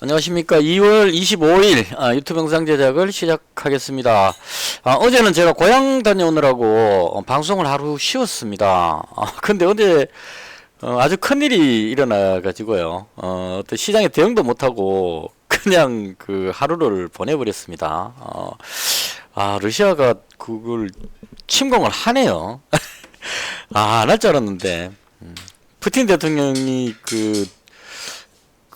안녕하십니까. 2월 25일 아, 유튜브 영상 제작을 시작하겠습니다. 아, 어제는 제가 고향 다녀오느라고 어, 방송을 하루 쉬었습니다. 아, 근데 어제 어, 아주 큰일이 일어나가지고요. 어, 어떤 시장에 대응도 못하고 그냥 그 하루를 보내버렸습니다. 어, 아, 러시아가 그걸 침공을 하네요. 아, 안 할 줄 알았는데. 음, 푸틴 대통령이 그,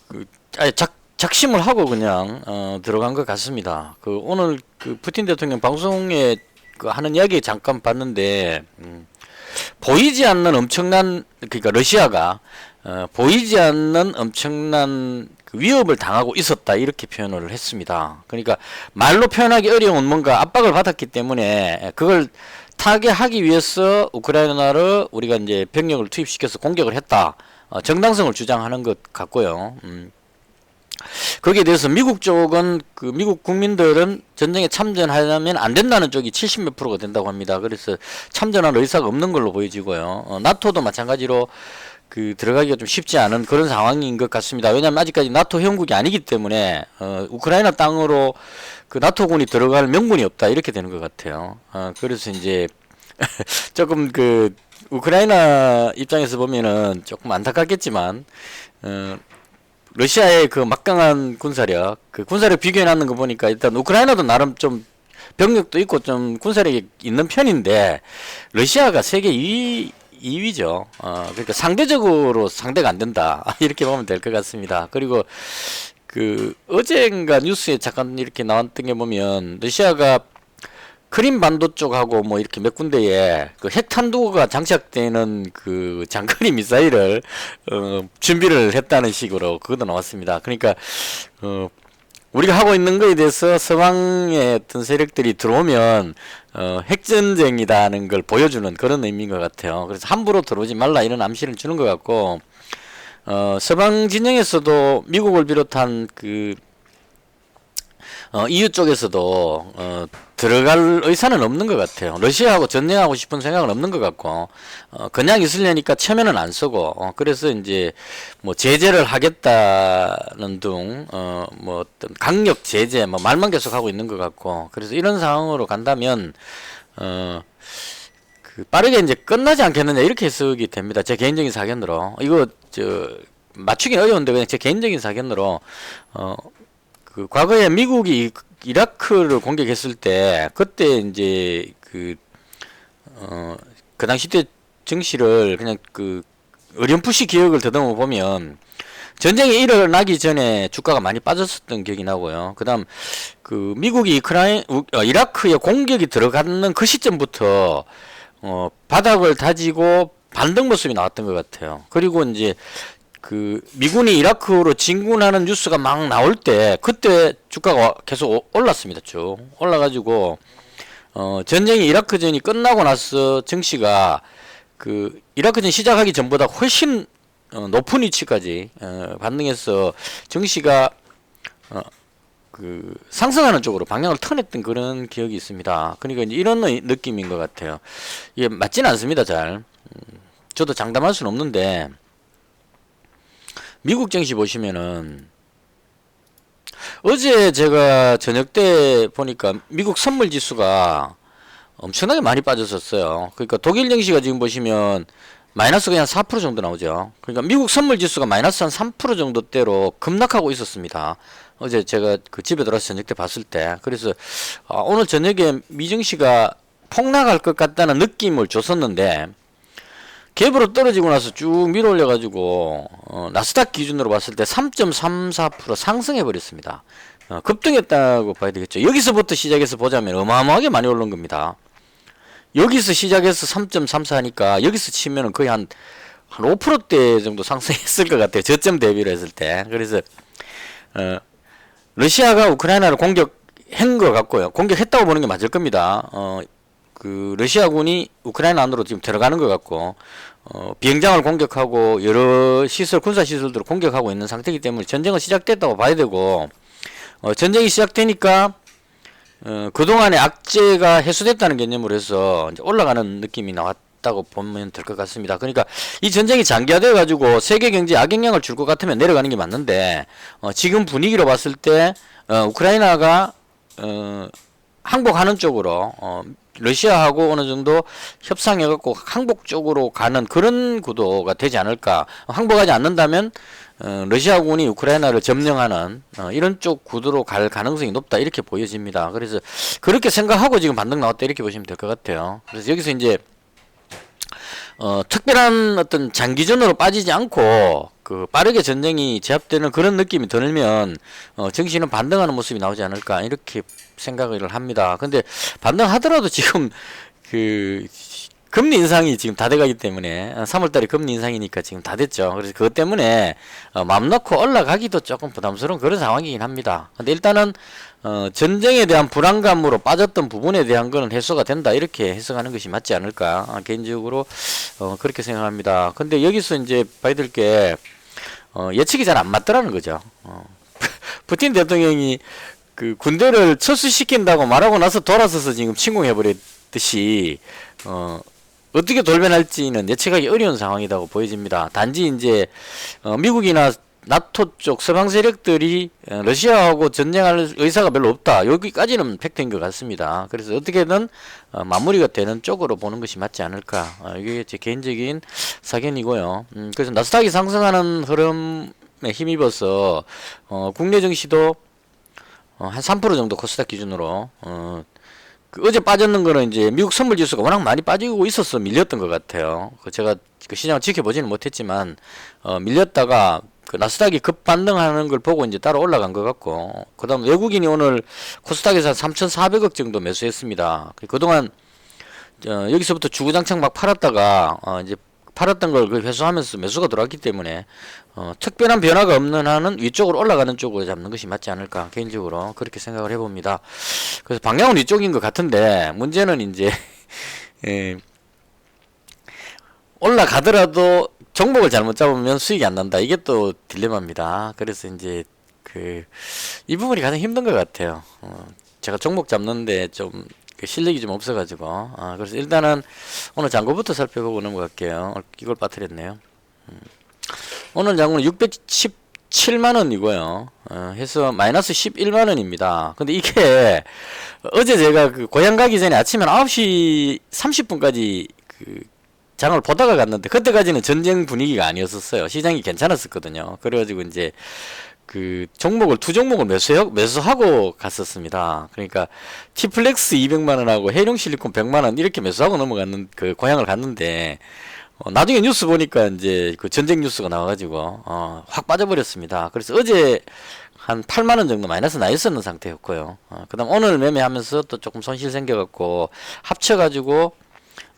그, 아니, 작, 작심을 하고 그냥, 어, 들어간 것 같습니다. 그, 오늘 그 푸틴 대통령 방송에 그 하는 이야기 잠깐 봤는데, 음, 보이지 않는 엄청난, 그러니까 러시아가, 어, 보이지 않는 엄청난 그 위협을 당하고 있었다 이렇게 표현을 했습니다. 그러니까 말로 표현하기 어려운 뭔가 압박을 받았기 때문에 그걸 타개하기 위해서 우크라이나를 우리가 이제 병력을 투입시켜서 공격을 했다. 어, 정당성을 주장하는 것 같고요. 음. 거기에 대해서 미국 쪽은 그 미국 국민들은 전쟁에 참전하려면 안 된다는 쪽이 70몇 프로가 된다고 합니다. 그래서 참전할 의사가 없는 걸로 보여지고요. 어, 나토도 마찬가지로 그 들어가기가 좀 쉽지 않은 그런 상황인 것 같습니다. 왜냐하면 아직까지 나토 회원국이 아니기 때문에 어, 우크라이나 땅으로 그 나토군이 들어갈 명분이 없다 이렇게 되는 것 같아요. 어, 그래서 이제 조금 그 우크라이나 입장에서 보면은 조금 안타깝겠지만 어, 러시아의 그 막강한 군사력, 그 군사력 비교해 놨는 거 보니까 일단 우크라이나도 나름 좀 병력도 있고 좀 군사력이 있는 편인데 러시아가 세계 2위 2위죠. 어, 그러니까 상대적으로 상대가 안 된다. 이렇게 보면 될 것 같습니다. 그리고 그 어젠가 뉴스에 잠깐 이렇게 나왔던 게 보면 러시아가 크림 반도 쪽하고 뭐 이렇게 몇 군데에 그 핵탄두가 장착되는 그 장거리 미사일을 어, 준비를 했다는 식으로 그것도 나왔습니다. 그러니까 어, 우리가 하고 있는 거에 대해서 서방의 어떤 세력들이 들어오면 어, 핵전쟁이라는 걸 보여주는 그런 의미인 것 같아요. 그래서 함부로 들어오지 말라 이런 암시를 주는 것 같고 어, 서방 진영에서도 미국을 비롯한 그 어, EU 쪽에서도 어, 들어갈 의사는 없는 것 같아요. 러시아하고 전쟁하고 싶은 생각은 없는 것 같고 어, 그냥 있으려니까 체면은 안 쓰고 어, 그래서 이제 뭐 제재를 하겠다는 둥 어, 뭐 어떤 강력 제재 뭐 말만 계속 하고 있는 것 같고 그래서 이런 상황으로 간다면 어, 그 빠르게 이제 끝나지 않겠느냐 이렇게 해석이 됩니다. 제 개인적인 사견으로 이거 저 맞추긴 어려운데 그냥 제 개인적인 사견으로 어. 그 과거에 미국이 이라크를 공격했을 때 그때 이제 그 어 그 당시 때 정시를 그냥 그 어렴풋이 기억을 더듬어 보면 전쟁이 일어나기 전에 주가가 많이 빠졌었던 기억이 나고요. 그다음 그 미국이 이크라인 어, 이라크에 공격이 들어가는 그 시점부터 어 바닥을 다지고 반등 모습이 나왔던 것 같아요. 그리고 이제 그 미군이 이라크로 진군하는 뉴스가 막 나올 때 그때 주가가 계속 올랐습니다. 쭉 올라가지고 어 전쟁이 이라크전이 끝나고 나서 증시가 그 이라크전 시작하기 전보다 훨씬 어, 높은 위치까지 어, 반등해서 증시가 어, 그 상승하는 쪽으로 방향을 턴했던 그런 기억이 있습니다. 그러니까 이제 이런 느낌인 것 같아요. 이게 맞지는 않습니다. 잘 음, 저도 장담할 수는 없는데. 미국 증시 보시면은 어제 제가 저녁 때 보니까 미국 선물 지수가 엄청나게 많이 빠졌었어요. 그러니까 독일 증시가 지금 보시면 마이너스 그냥 4% 정도 나오죠. 그러니까 미국 선물 지수가 마이너스 한 3% 정도대로 급락하고 있었습니다. 어제 제가 그 집에 들어와서 저녁 때 봤을 때 그래서 아, 오늘 저녁에 미증시가 폭락할 것 같다는 느낌을 줬었는데 갭으로 떨어지고 나서 쭉 밀어 올려가지고 어, 나스닥 기준으로 봤을 때 3.34% 상승해 버렸습니다. 어, 급등했다고 봐야 되겠죠. 여기서부터 시작해서 보자면 어마어마하게 많이 오른 겁니다. 여기서 시작해서 3.34니까 여기서 치면은 거의 한, 한 5%대 정도 상승했을 것 같아요. 저점 대비로 했을 때. 그래서, 어, 러시아가 우크라이나를 공격한 것 같고요. 공격했다고 보는 게 맞을 겁니다. 어, 그 러시아군이 우크라이나 안으로 지금 들어가는 것 같고 어, 비행장을 공격하고 여러 시설 군사 시설들을 공격하고 있는 상태이기 때문에 전쟁은 시작됐다고 봐야 되고 어, 전쟁이 시작되니까 어, 그동안의 악재가 해소됐다는 개념으로 해서 이제 올라가는 느낌이 나왔 있다고 보면 될 것 같습니다. 그러니까 이 전쟁이 장기화돼 가지고 세계 경제에 악영향을 줄 것 같으면 내려가는 게 맞는데 어, 지금 분위기로 봤을 때 어, 우크라이나가 어, 항복하는 쪽으로 어, 러시아하고 어느 정도 협상해갖고 항복 쪽으로 가는 그런 구도가 되지 않을까. 항복하지 않는다면 어, 러시아군이 우크라이나를 점령하는 어, 이런 쪽 구도로 갈 가능성이 높다 이렇게 보여집니다. 그래서 그렇게 생각하고 지금 반등 나왔다 이렇게 보시면 될 것 같아요. 그래서 여기서 이제 어, 특별한 어떤 장기전으로 빠지지 않고 그 빠르게 전쟁이 제압되는 그런 느낌이 들면 어, 정신은 반등하는 모습이 나오지 않을까 이렇게 생각을 합니다. 근데 반등하더라도 지금 그 금리 인상이 지금 다 돼가기 때문에 3월달에 금리 인상이니까 지금 다 됐죠. 그래서 그것 때문에 어, 맘 놓고 올라가기도 조금 부담스러운 그런 상황이긴 합니다. 근데 일단은 어, 전쟁에 대한 불안감으로 빠졌던 부분에 대한 거는 해소가 된다 이렇게 해석하는 것이 맞지 않을까 아, 개인적으로 어, 그렇게 생각합니다. 근데 여기서 이제 봐야 될게 어, 예측이 잘 안 맞더라는 거죠. 어, 푸틴 대통령이 그 군대를 철수시킨다고 말하고 나서 돌아서서 지금 침공해 버렸듯이 어, 어떻게 돌변할지는 예측하기 어려운 상황이라고 보여집니다. 단지 이제 어, 미국이나 나토 쪽 서방 세력들이 어, 러시아하고 전쟁할 의사가 별로 없다. 여기까지는 팩트인 것 같습니다. 그래서 어떻게든 어, 마무리가 되는 쪽으로 보는 것이 맞지 않을까. 어, 이게 제 개인적인 사견이고요. 음, 그래서 나스닥이 상승하는 흐름에 힘입어서 어, 국내 증시도 어, 한3% 정도 코스닥 기준으로 어, 그 어제 빠졌는 거는 이제 미국 선물 지수가 워낙 많이 빠지고 있어서 밀렸던 것 같아요. 그 제가 그 시장을 지켜보지는 못했지만 어, 밀렸다가 그 나스닥이 급반등하는 걸 보고 이제 따라 올라간 것 같고 그다음 외국인이 오늘 코스닥에서 3,400억 정도 매수했습니다. 그 그동안 어, 여기서부터 주구장창 막 팔았다가 어, 이제 팔았던 걸그 회수하면서 매수가 들어왔기 때문에 어, 특별한 변화가 없는 한은 위쪽으로 올라가는 쪽으로 잡는 것이 맞지 않을까 개인적으로 그렇게 생각을 해봅니다. 그래서 방향은 이쪽인 것 같은데 문제는 이제 예, 올라가더라도 종목을 잘못 잡으면 수익이 안 난다. 이게 또 딜레마입니다. 그래서 이제 그 이 부분이 가장 힘든 것 같아요. 어, 제가 종목 잡는데 좀그 실력이 좀 없어가지고 아, 그래서 일단은 오늘 장고부터 살펴보고 넘어갈게요. 어, 이걸 빠뜨렸네요. 음. 오늘 장고는 617만 원이고요. 어, 해서 마이너스 11만 원입니다. 근데 이게 어제 제가 그 고향 가기 전에 아침에 9시 30분까지 그 장을 보다가 갔는데 그때까지는 전쟁 분위기가 아니었었어요. 시장이 괜찮았었거든요. 그래가지고 이제 그 종목을 두 종목을 매수 매수하고 갔었습니다. 그러니까 티플렉스 200만 원하고 해룡 실리콘 100만 원 이렇게 매수하고 넘어갔는 그 고향을 갔는데 어, 나중에 뉴스 보니까 이제 그 전쟁 뉴스가 나와가지고 어, 확 빠져버렸습니다. 그래서 어제 한 8만 원 정도 마이너스 나 있었는 상태였고요. 어, 그다음 오늘 매매하면서 또 조금 손실 생겨갖고 합쳐가지고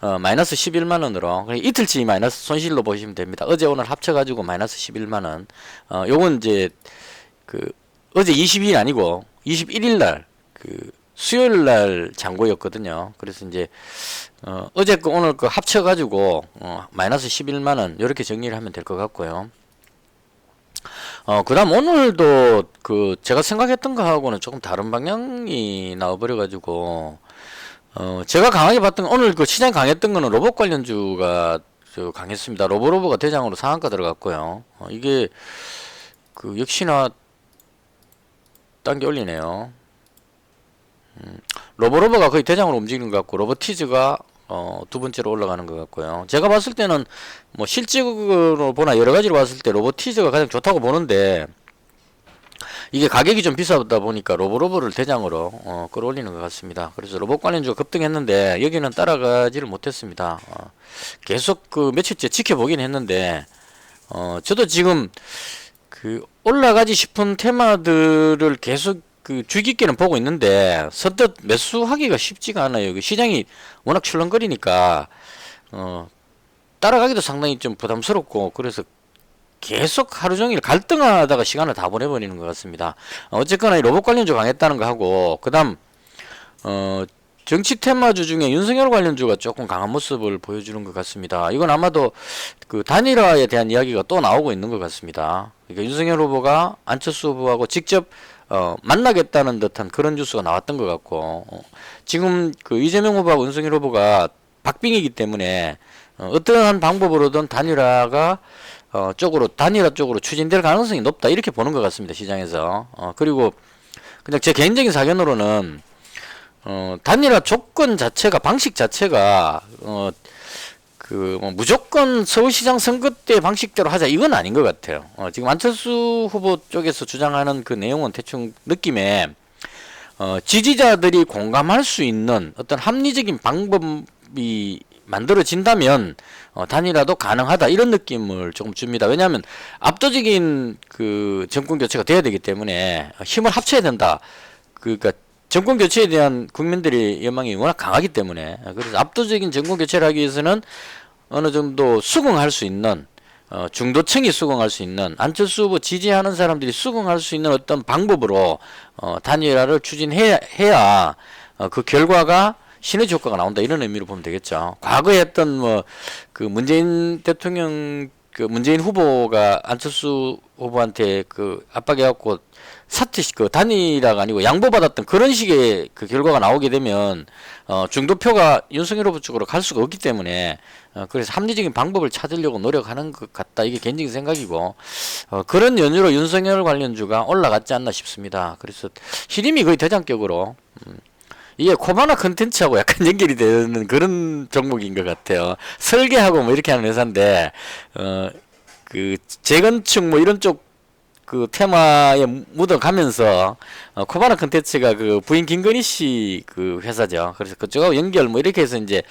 어, 마이너스 11만 원으로 이틀치 마이너스 손실로 보시면 됩니다. 어제 오늘 합쳐가지고 마이너스 11만 원. 어, 요건 이제 그 어제 22일 아니고 21일 날 그 수요일 날 장고였거든요. 그래서 이제 어, 어제 거 오늘 거 합쳐 가지고 어, 마이너스 11만 원 이렇게 정리를 하면 될 것 같고요. 어, 그 다음 오늘도 그 제가 생각했던 거하고는 조금 다른 방향이 나와버려 가지고 어, 제가 강하게 봤던 오늘 그 시장 강했던 거는 로봇 관련주가 저 강했습니다. 로보로보가 대장으로 상한가 들어갔고요. 어, 이게 그 역시나 당겨 올리네요. 음, 로보로버가 거의 대장으로 움직이는 것 같고 로보티즈가 어, 두 번째로 올라가는 것 같고요. 제가 봤을 때는 뭐 실적으로 보나 여러 가지로 봤을 때 로보티즈가 가장 좋다고 보는데 이게 가격이 좀 비싸다 보니까 로보로버를 대장으로 어, 끌어올리는 것 같습니다. 그래서 로봇 관련주가 급등했는데 여기는 따라가지를 못했습니다. 어, 계속 그 며칠째 지켜보긴 했는데 어, 저도 지금 그 올라가지 싶은 테마들을 계속 그 주기께는 보고 있는데 선뜻 매수하기가 쉽지가 않아요. 그 시장이 워낙 출렁거리니까 어 따라가기도 상당히 좀 부담스럽고 그래서 계속 하루 종일 갈등하다가 시간을 다 보내버리는 것 같습니다. 어쨌거나 로봇 관련주 강했다는 거 하고 그다음 어 정치 테마주 중에 윤석열 관련주가 조금 강한 모습을 보여주는 것 같습니다. 이건 아마도 그 단일화에 대한 이야기가 또 나오고 있는 것 같습니다. 그러니까 윤석열 후보가 안철수 후보하고 직접 어, 만나겠다는 듯한 그런 뉴스가 나왔던 것 같고 어, 지금 그 이재명 후보하고 윤석열 후보가 박빙이기 때문에 어, 어떠한 방법으로든 단일화가 어, 쪽으로 단일화 쪽으로 추진될 가능성이 높다. 이렇게 보는 것 같습니다 시장에서. 어, 그리고 그냥 제 개인적인 사견으로는 어, 단일화 조건 자체가 방식 자체가 어, 그 뭐 무조건 서울시장 선거 때 방식대로 하자. 이건 아닌 것 같아요. 어, 지금 안철수 후보 쪽에서 주장하는 그 내용은 대충 느낌에 어, 지지자들이 공감할 수 있는 어떤 합리적인 방법이 만들어진다면 어, 단일화도 가능하다 이런 느낌을 조금 줍니다. 왜냐하면 압도적인 그 정권 교체가 돼야 되기 때문에 힘을 합쳐야 된다. 그러니까 정권 교체에 대한 국민들의 열망이 워낙 강하기 때문에 그래서 압도적인 정권 교체를 하기 위해서는 어느 정도 수긍할 수 있는 어, 중도층이 수긍할 수 있는 안철수 후보 지지하는 사람들이 수긍할 수 있는 어떤 방법으로 어, 단일화를 추진해야 해야 어, 그 결과가 시너지 효과가 나온다 이런 의미로 보면 되겠죠. 과거에 했던 뭐 그 문재인 대통령 그 문재인 후보가 안철수 후보한테 그 압박해갖고 사퇴 그 단일화가 아니고 양보받았던 그런 식의 그 결과가 나오게 되면 어 중도표가 윤석열 후보 쪽으로 갈 수가 없기 때문에 어 그래서 합리적인 방법을 찾으려고 노력하는 것 같다 이게 개인적인 생각이고 어 그런 연유로 윤석열 관련주가 올라갔지 않나 싶습니다. 그래서 히림이 거의 대장격으로 음 이게 코바나 컨텐츠하고 약간 연결이 되는 그런 종목인 것 같아요. 설계하고 뭐 이렇게 하는 회사인데 어 그 재건축 뭐 이런 쪽 그 테마에 묻어가면서 어, 코바나 컨텐츠가 그 부인 김건희 씨 그 회사죠. 그래서 그쪽하고 연결 뭐 이렇게 해서 이제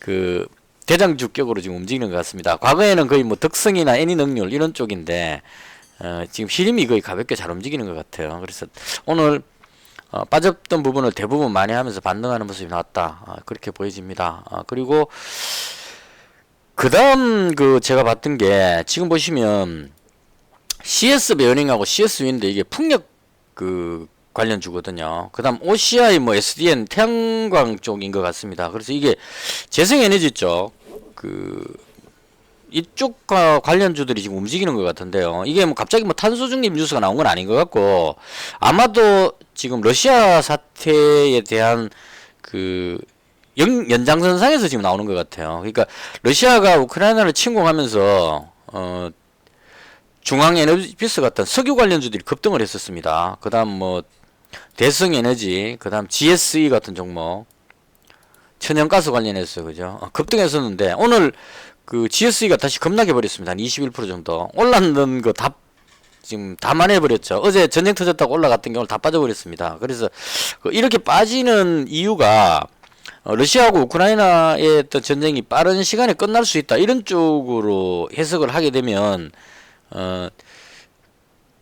그 대장주격으로 지금 움직이는 것 같습니다. 과거에는 거의 뭐 덕성이나 애니 능률 이런 쪽인데 어, 지금 히림이 거의 가볍게 잘 움직이는 것 같아요. 그래서 오늘 어, 빠졌던 부분을 대부분 많이 하면서 반등하는 모습이 나왔다. 어, 그렇게 보여집니다. 어, 그리고 그 다음 그 제가 봤던 게 지금 보시면 CS 베어링하고 CS 윈드 이게 풍력 그 관련 주거든요. 그 다음 OCI 뭐 SDN 태양광 쪽인 것 같습니다. 그래서 이게 재생에너지 쪽, 그, 이쪽과 관련주들이 지금 움직이는 것 같은데요. 이게 뭐 갑자기 뭐 탄소 중립 뉴스가 나온 건 아닌 것 같고, 아마도 지금 러시아 사태에 대한 그 연, 연장선상에서 지금 나오는 것 같아요. 그러니까 러시아가 우크라이나를 침공하면서, 어, 중앙 에너지비스 같은 석유 관련주들이 급등을 했었습니다. 그 다음 뭐, 대성 에너지, 그 다음 GSE 같은 종목, 천연가스 관련해서, 그죠? 어, 급등했었는데, 오늘 그 GSE가 다시 급락해 버렸습니다. 한 21% 정도. 올랐는 거 다, 지금 다 만해버렸죠. 어제 전쟁 터졌다고 올라갔던 게 오늘 다 빠져버렸습니다. 그래서 그 이렇게 빠지는 이유가 어, 러시아하고 우크라이나의 어떤 전쟁이 빠른 시간에 끝날 수 있다. 이런 쪽으로 해석을 하게 되면, 어,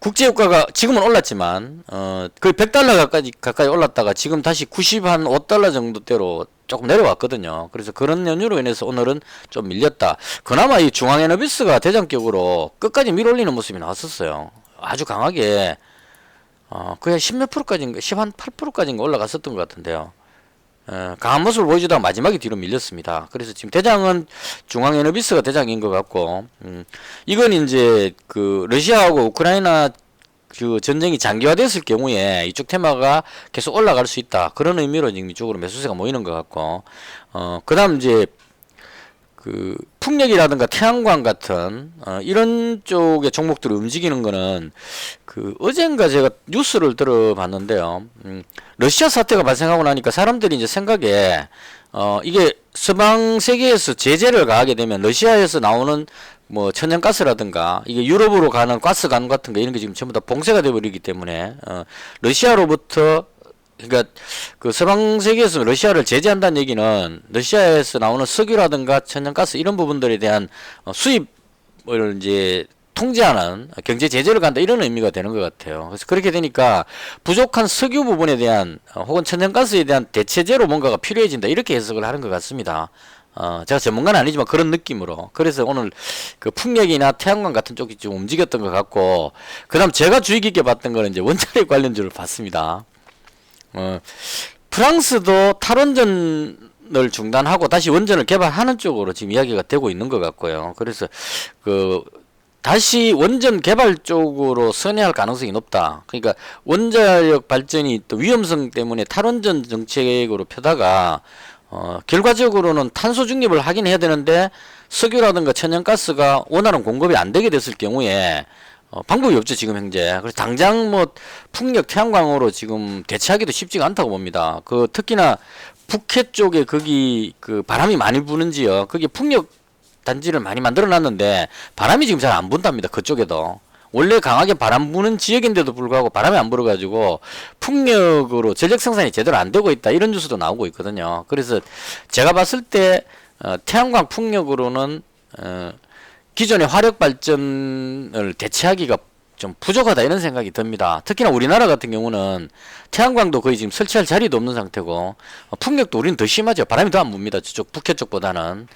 국제유가가 지금은 올랐지만 어 거의 100달러 가까이 가까이 올랐다가 지금 다시 90 한 5달러 정도대로 조금 내려왔거든요. 그래서 그런 연유로 인해서 오늘은 좀 밀렸다. 그나마 이 중앙에너비스가 대장격으로 끝까지 밀어올리는 모습이 나왔었어요. 아주 강하게 어 거의 십몇 프로까지인가 10한 8%까지인가 올라갔었던 것 같은데요. 어, 강한 모습을 보여주다가 마지막에 뒤로 밀렸습니다. 그래서 지금 대장은 중앙에너비스가 대장인 것 같고, 음, 이건 이제 그 러시아하고 우크라이나 그 전쟁이 장기화됐을 경우에 이쪽 테마가 계속 올라갈 수 있다. 그런 의미로 지금 이쪽으로 매수세가 모이는 것 같고, 어, 그 다음 이제 그 풍력이라든가 태양광 같은 어, 이런 쪽의 종목들을 움직이는 거는 그 어젠가 제가 뉴스를 들어봤는데요. 음, 러시아 사태가 발생하고 나니까 사람들이 이제 생각에 어 이게 서방 세계에서 제재를 가하게 되면 러시아에서 나오는 뭐 천연가스라든가 이게 유럽으로 가는 가스 관 같은 거 이런 게 지금 전부 다 봉쇄가 돼 버리기 때문에 어 러시아로부터 그러니까 그 서방 세계에서 러시아를 제재한다는 얘기는 러시아에서 나오는 석유라든가 천연가스 이런 부분들에 대한 어, 수입을 이제 통제하는 경제 제재를 간다 이런 의미가 되는 것 같아요. 그래서 그렇게 되니까 부족한 석유 부분에 대한 어, 혹은 천연가스에 대한 대체제로 뭔가가 필요해진다 이렇게 해석을 하는 것 같습니다. 어, 제가 전문가는 아니지만 그런 느낌으로. 그래서 오늘 그 풍력이나 태양광 같은 쪽이 좀 움직였던 것 같고, 그 다음 제가 주의 깊게 봤던 거는 이제 원자력 관련주를 봤습니다. 어, 프랑스도 탈원전 을 중단하고 다시 원전을 개발하는 쪽으로 지금 이야기가 되고 있는 것 같고요. 그래서 그 다시 원전 개발 쪽으로 선회할 가능성이 높다. 그러니까 원자력 발전이 또 위험성 때문에 탈원전 정책으로 펴다가 어, 결과적으로는 탄소 중립을 하긴 해야 되는데 석유라든가 천연가스가 원활한 공급이 안 되게 됐을 경우에 어, 방법이 없죠 지금 현재. 그래서 당장 뭐 풍력 태양광으로 지금 대체하기도 쉽지가 않다고 봅니다. 그 특히나 북해 쪽에 거기 그 바람이 많이 부는 지역, 거기 풍력 단지를 많이 만들어 놨는데 바람이 지금 잘 안 분답니다. 그쪽에도. 원래 강하게 바람 부는 지역인데도 불구하고 바람이 안 불어가지고 풍력으로 전력 생산이 제대로 안 되고 있다 이런 뉴스도 나오고 있거든요. 그래서 제가 봤을 때 어, 태양광 풍력으로는 어, 기존의 화력 발전을 대체하기가 좀 부족하다 이런 생각이 듭니다. 특히나 우리나라 같은 경우는 태양광도 거의 지금 설치할 자리도 없는 상태고 어, 풍력도 우리는 더 심하죠. 바람이 더 안 붑니다. 저쪽 북해 쪽보다는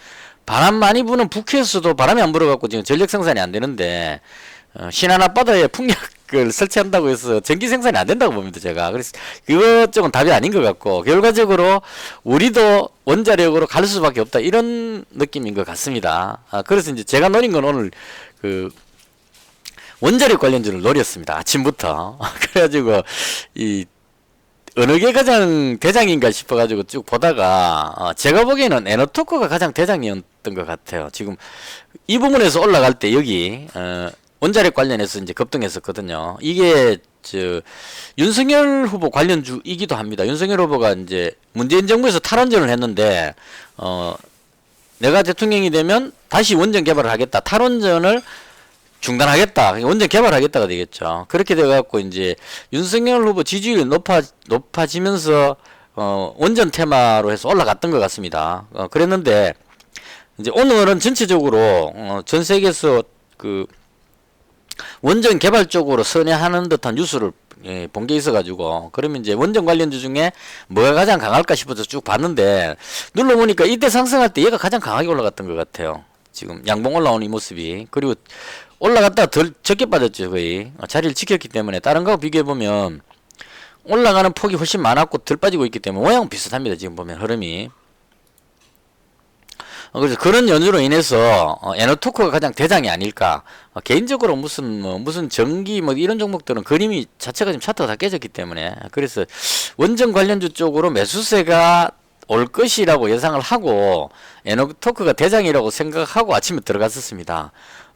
바람 많이 부는 북해에서도 바람이 안 불어갖고 지금 전력 생산이 안 되는데 어, 신안 앞바다에 풍력을 설치한다고 해서 전기 생산이 안 된다고 봅니다, 제가. 그래서 그것 쪽은 답이 아닌 것 같고, 결과적으로 우리도 원자력으로 갈 수밖에 없다, 이런 느낌인 것 같습니다. 아, 그래서 이제 제가 노린 건 오늘 그 원자력 관련주를 노렸습니다. 아침부터. 그래가지고, 이, 어느 게 가장 대장인가 싶어가지고 쭉 보다가, 어, 제가 보기에는 에너토크가 가장 대장이었던 것 같아요. 지금 이 부분에서 올라갈 때 여기, 어, 원자력 관련해서 이제 급등했었거든요. 이게 저 윤석열 후보 관련주이기도 합니다. 윤석열 후보가 이제 문재인 정부에서 탈원전을 했는데 어 내가 대통령이 되면 다시 원전 개발을 하겠다. 탈원전을 중단하겠다. 원전 개발하겠다가 되겠죠. 그렇게 돼 갖고 이제 윤석열 후보 지지율이 높아 높아지면서 어 원전 테마로 해서 올라갔던 것 같습니다. 어 그랬는데 이제 오늘은 전체적으로 어 전 세계에서 그 원전 개발 쪽으로 선회하는 듯한 뉴스를 예, 본 게 있어가지고 그러면 이제 원전 관련주 중에 뭐가 가장 강할까 싶어서 쭉 봤는데 눌러보니까 이때 상승할 때 얘가 가장 강하게 올라갔던 것 같아요. 지금 양봉 올라오는 이 모습이. 그리고 올라갔다가 덜 적게 빠졌죠 거의. 어, 자리를 지켰기 때문에 다른 거하고 비교해 보면 올라가는 폭이 훨씬 많았고 덜 빠지고 있기 때문에 모양 비슷합니다 지금 보면 흐름이. 어, 그래서 그런 연유로 인해서 어, 에너토크가 가장 대장이 아닐까. 어, 개인적으로 무슨 뭐 무슨 전기 뭐 이런 종목들은 그림이 자체가 지금 차트가 다 깨졌기 때문에 그래서 원전 관련주 쪽으로 매수세가 올 것이라고 예상을 하고 에너토크가 대장이라고 생각하고 아침에 들어갔었습니다.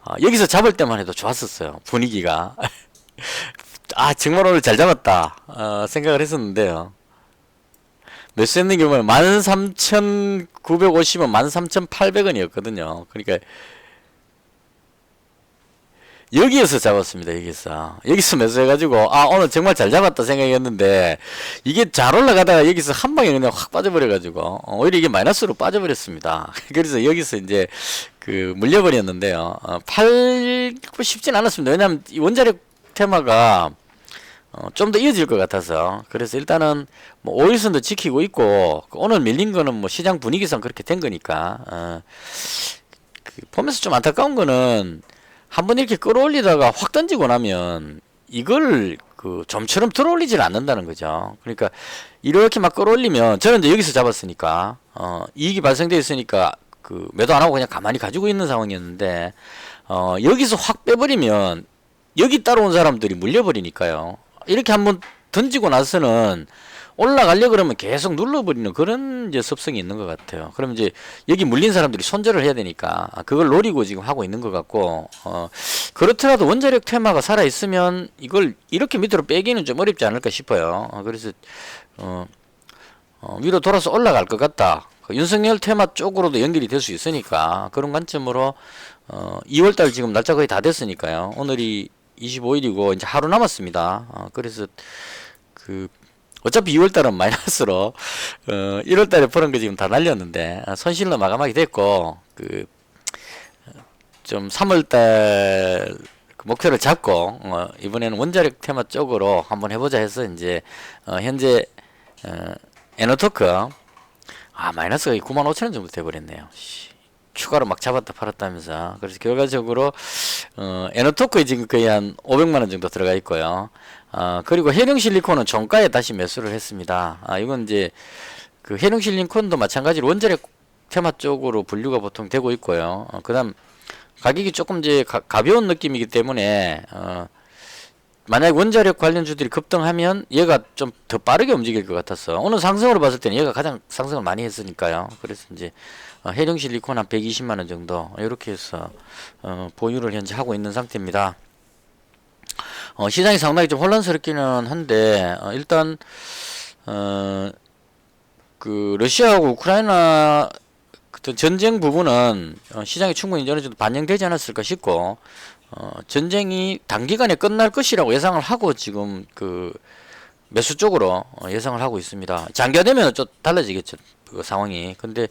어, 여기서 잡을 때만 해도 좋았었어요. 분위기가. 아 정말 오늘 잘 잡았다 어, 생각을 했었는데요. 했는 경우는 13,950원, 13,800원이었거든요. 그러니까 여기에서 잡았습니다. 여기서 여기서 매수해가지고 아 오늘 정말 잘 잡았다 생각했는데 이게 잘 올라가다가 여기서 한 방에 그냥 확 빠져버려가지고 어, 오히려 이게 마이너스로 빠져버렸습니다. 그래서 여기서 이제 그 물려버렸는데요. 어, 팔고 싶진 않았습니다. 왜냐하면 이 원자력 테마가 어, 좀 더 이어질 것 같아서 그래서 일단은 뭐 5일선도 지키고 있고 그 오늘 밀린 거는 뭐 시장 분위기상 그렇게 된 거니까 어, 그 보면서 좀 안타까운 거는 한번 이렇게 끌어올리다가 확 던지고 나면 이걸 그 좀처럼 들어올리질 않는다는 거죠. 그러니까 이렇게 막 끌어올리면 저는 이제 여기서 잡았으니까 어, 이익이 발생돼 있으니까 그 매도 안 하고 그냥 가만히 가지고 있는 상황이었는데 어, 여기서 확 빼버리면 여기 따라온 사람들이 물려버리니까요. 이렇게 한번 던지고 나서는 올라가려 그러면 계속 눌러버리는 그런 이제 습성이 있는 것 같아요. 그럼 이제 여기 물린 사람들이 손절을 해야 되니까 그걸 노리고 지금 하고 있는 것 같고 어 그렇더라도 원자력 테마가 살아 있으면 이걸 이렇게 밑으로 빼기는 좀 어렵지 않을까 싶어요. 어 그래서 어, 어 위로 돌아서 올라갈 것 같다. 그 윤석열 테마 쪽으로도 연결이 될 수 있으니까 그런 관점으로 어 2월달 지금 날짜 거의 다 됐으니까요. 오늘이 25일이고 이제 하루 남았습니다. 어, 그래서 그 어차피 2월달은 마이너스로 어, 1월달에 버는 거 지금 다 날렸는데 아, 손실로 마감하게 됐고 그 좀 3월달 그 목표를 잡고 어, 이번에는 원자력 테마 쪽으로 한번 해보자 해서 이제 어, 현재 어, 에너토크 아 마이너스가 9만 5천 원 정도 돼버렸네요. 씨. 추가로 막 잡았다 팔았다면서 그래서 결과적으로 어, 에너토크에 지금 거의 한 500만 원 정도 들어가 있고요. 어, 그리고 해령 실리콘은 종가에 다시 매수를 했습니다. 아, 이건 이제 그 해령 실리콘도 마찬가지로 원자력 테마 쪽으로 분류가 보통 되고 있고요. 어, 그다음 가격이 조금 이제 가, 가벼운 느낌이기 때문에 어, 만약 원자력 관련주들이 급등하면 얘가 좀 더 빠르게 움직일 것 같았어. 오늘 상승으로 봤을 때는 얘가 가장 상승을 많이 했으니까요. 그래서 이제 어, 해령 실리콘 한 120만 원 정도 이렇게 해서 어, 보유를 현재 하고 있는 상태입니다. 어, 시장이 상당히 좀 혼란스럽기는 한데 어, 일단 어, 그 러시아하고 우크라이나 전쟁 부분은 어, 시장에 충분히 어느 정도 반영되지 않았을까 싶고 어, 전쟁이 단기간에 끝날 것이라고 예상을 하고 지금 그 매수 쪽으로 어, 예상을 하고 있습니다. 장기화되면 좀 달라지겠죠. 그 상황이. 근데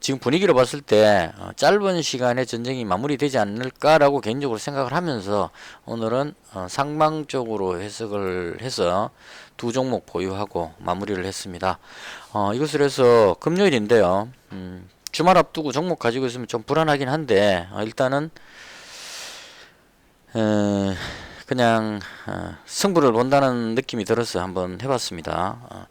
지금 분위기로 봤을 때 어, 짧은 시간에 전쟁이 마무리되지 않을까라고 개인적으로 생각을 하면서 오늘은 어, 상방 쪽으로 해석을 해서 두 종목 보유하고 마무리를 했습니다. 어, 이것을 해서 금요일인데요. 음, 주말 앞두고 종목 가지고 있으면 좀 불안하긴 한데 어, 일단은 어, 그냥 어, 승부를 본다는 느낌이 들어서 한번 해봤습니다. 어,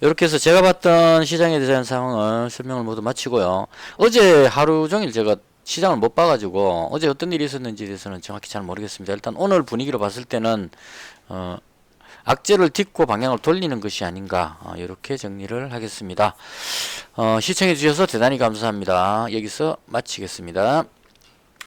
이렇게 해서 제가 봤던 시장에 대한 상황을 설명을 모두 마치고요. 어제 하루 종일 제가 시장을 못 봐가지고 어제 어떤 일이 있었는지에 대해서는 정확히 잘 모르겠습니다. 일단 오늘 분위기로 봤을 때는 어, 악재를 딛고 방향을 돌리는 것이 아닌가 어, 이렇게 정리를 하겠습니다. 어, 시청해 주셔서 대단히 감사합니다. 여기서 마치겠습니다.